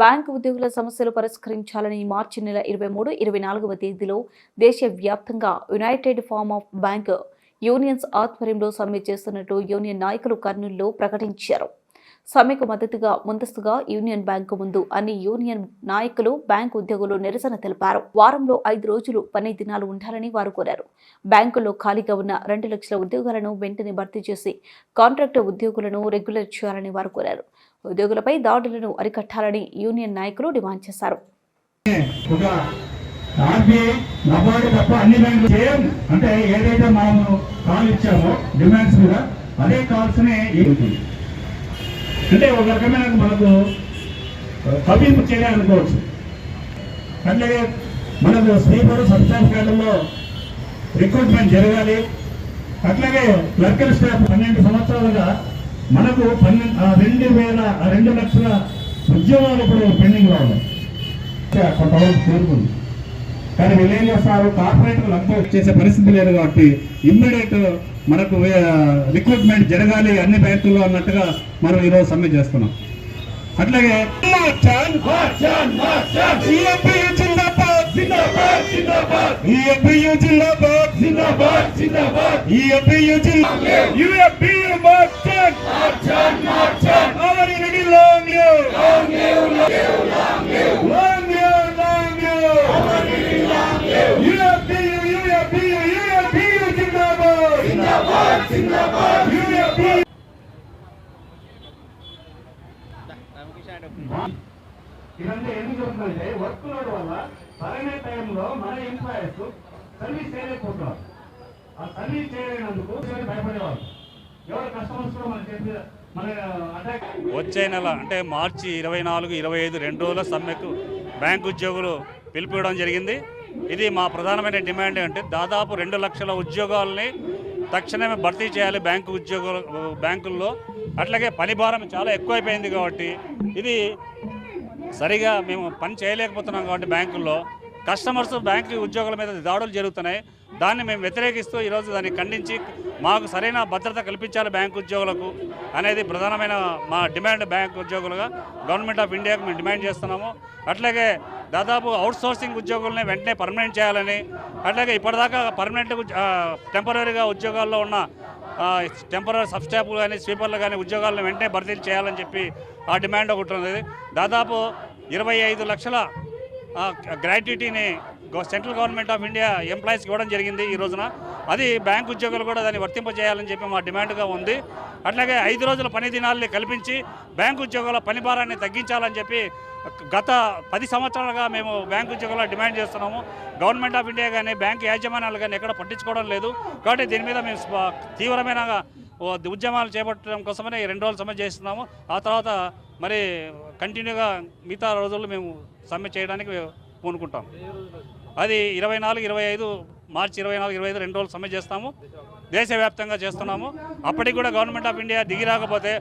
Bank ఉద్యోగుల సమస్యలు పరిష్కరించాలని మార్చి నెల ఇరవై మూడు ఇరవై నాలుగవ తేదీలో దేశవ్యాప్తంగా united forum of bank unions ఆధ్వర్యంలో సమ్మె చేస్తున్నట్టు యూనియన్ నాయకులు కర్నూలులో ప్రకటించారు. సమ్మెకు మద్దతుగా ముందస్తుగా యూనియన్ బ్యాంకు ముందు అన్ని యూనియన్ నాయకులు బ్యాంకు ఉద్యోగులు నిరసన తెలిపారు. వారంలో ఐదు రోజులు పని దినాలు ఉండాలని వారు కోరారు. బ్యాంకుల్లో ఖాళీగా ఉన్న రెండు లక్షల ఉద్యోగాలను వెంటనే భర్తీ చేసి కాంట్రాక్టు ఉద్యోగులను రెగ్యులర్ చేయాలని వారు కోరారు. ఉద్యోగులపై దాడులను అరికట్టాలని యూనియన్ నాయకులు డిమాండ్ చేశారు. ఆర్బీఐ నబార్డు తప్ప అన్ని బ్యాంకులు సేమ్ అంటే ఏదైతే మనము కాల్ ఇచ్చామో డిమాండ్స్ మీద అదే అంటే ఒక రకమైన మనకు కవింపు చర్య అనుకోవచ్చు అట్లాగే మనకు స్లీపర్ సబ్స్టాండర్లో రిక్రూట్మెంట్ జరగాలి. అట్లాగే క్లర్కల్ స్టాఫ్ పన్నెండు సంవత్సరాలుగా మనకు పన్నెండు రెండు వేల రెండు లక్షల ఉద్యోగాలు ఇప్పుడు పెండింగ్లో ఉన్నాయి కొంతవరకు చేరుకుంది కానీ వీళ్ళు ఏం చేస్తారు? కార్పొరేటర్లు అంతా చేసే పరిస్థితి లేదు కాబట్టి ఇమ్మీడియట్ మనకు రిక్రూట్మెంట్ జరగాలి అన్ని బ్యాంకుల్లో అన్నట్టుగా మనం ఈరోజు సమ్మె చేస్తున్నాం. అట్లాగే జిందాబాద్ EFPU Zindabad UFPU మార్చన్ Our unity long live long live long live UFPU UFPU UFPU Zindabad UFPU ఇదంతా ఎందుకు జరుగుతుందంటే వర్క్ లోడ్ వల్ల సరైన టైంలో మన ఎంప్లాయీస్ సర్వీస్ చేయలేకపోతున్నారు. ఆ సర్వీస్ చేయలేనందుకు భయపడేవాళ్ళు. ఎవరు కస్టమర్స్ కూడా మన చెప్పి వచ్చే నెల అంటే మార్చి ఇరవై నాలుగు ఇరవై ఐదు రెండు రోజుల సమ్మెకు బ్యాంకు ఉద్యోగులు పిలిపివ్వడం జరిగింది. ఇది మా ప్రధానమైన డిమాండ్ అంటే దాదాపు రెండు లక్షల ఉద్యోగాలని తక్షణమే భర్తీ చేయాలి బ్యాంకు ఉద్యోగులు బ్యాంకుల్లో. అట్లాగే పని భారం చాలా ఎక్కువైపోయింది కాబట్టి ఇది సరిగా మేము పని చేయలేకపోతున్నాం కాబట్టి బ్యాంకుల్లో. కస్టమర్స్ బ్యాంకు ఉద్యోగుల మీద దాడులు జరుగుతున్నాయి. దాన్ని మేము వ్యతిరేకిస్తూ ఈరోజు దాన్ని ఖండించి మాకు సరైన భద్రత కల్పించాలి బ్యాంకు ఉద్యోగులకు అనేది ప్రధానమైన మా డిమాండ్ బ్యాంక్ ఉద్యోగులుగా గవర్నమెంట్ ఆఫ్ ఇండియాకు మేము డిమాండ్ చేస్తున్నాము. అట్లాగే దాదాపు అవుట్ సోర్సింగ్ ఉద్యోగులని వెంటనే పర్మనెంట్ చేయాలని అట్లాగే ఇప్పటిదాకా పర్మనెంట్ టెంపరీగా ఉద్యోగాల్లో ఉన్న టెంపరీ సబ్ స్టాఫ్లు కానీ స్వీపర్లు కానీ ఉద్యోగాలను వెంటనే భర్తీ చేయాలని చెప్పి ఆ డిమాండ్ ఒకటి ఉంది దాదాపు ఇరవై ఐదు లక్షల గ్రాట్యుటీని సెంట్రల్ గవర్నమెంట్ ఆఫ్ ఇండియా ఎంప్లాయీస్కి ఇవ్వడం జరిగింది ఈ రోజున. అది బ్యాంక్ ఉద్యోగులు కూడా దాన్ని వర్తింపజేయాలని చెప్పి మా డిమాండ్గా ఉంది. అట్లాగే ఐదు రోజుల పని దినాల్ని కల్పించి బ్యాంక్ ఉద్యోగుల పని భారాన్ని తగ్గించాలని చెప్పి గత పది సంవత్సరాలుగా మేము బ్యాంక్ ఉద్యోగుల డిమాండ్ చేస్తున్నాము. గవర్నమెంట్ ఆఫ్ ఇండియా కానీ బ్యాంక్ యాజమాన్యాలు కానీ ఎక్కడ పట్టించుకోవడం లేదు. కాబట్టి దీని మీద మేము తీవ్రమైన ఉద్యమాలు చేపట్టడం కోసమనే రెండు రోజులు సమ్మె చేస్తున్నాము. ఆ తర్వాత మరి కంటిన్యూగా మిగతా రోజుల్లో మేము సమ్మె చేయడానికి పూనుకుంటాం. అది ఇరవై నాలుగు ఇరవై ఐదు మార్చి ఇరవై నాలుగు ఇరవై ఐదు రెండు రోజులు సమ్మె చేస్తాము. దేశవ్యాప్తంగా చేస్తున్నాము. అప్పటికి కూడా గవర్నమెంట్ ఆఫ్ ఇండియా దిగి రాకపోతే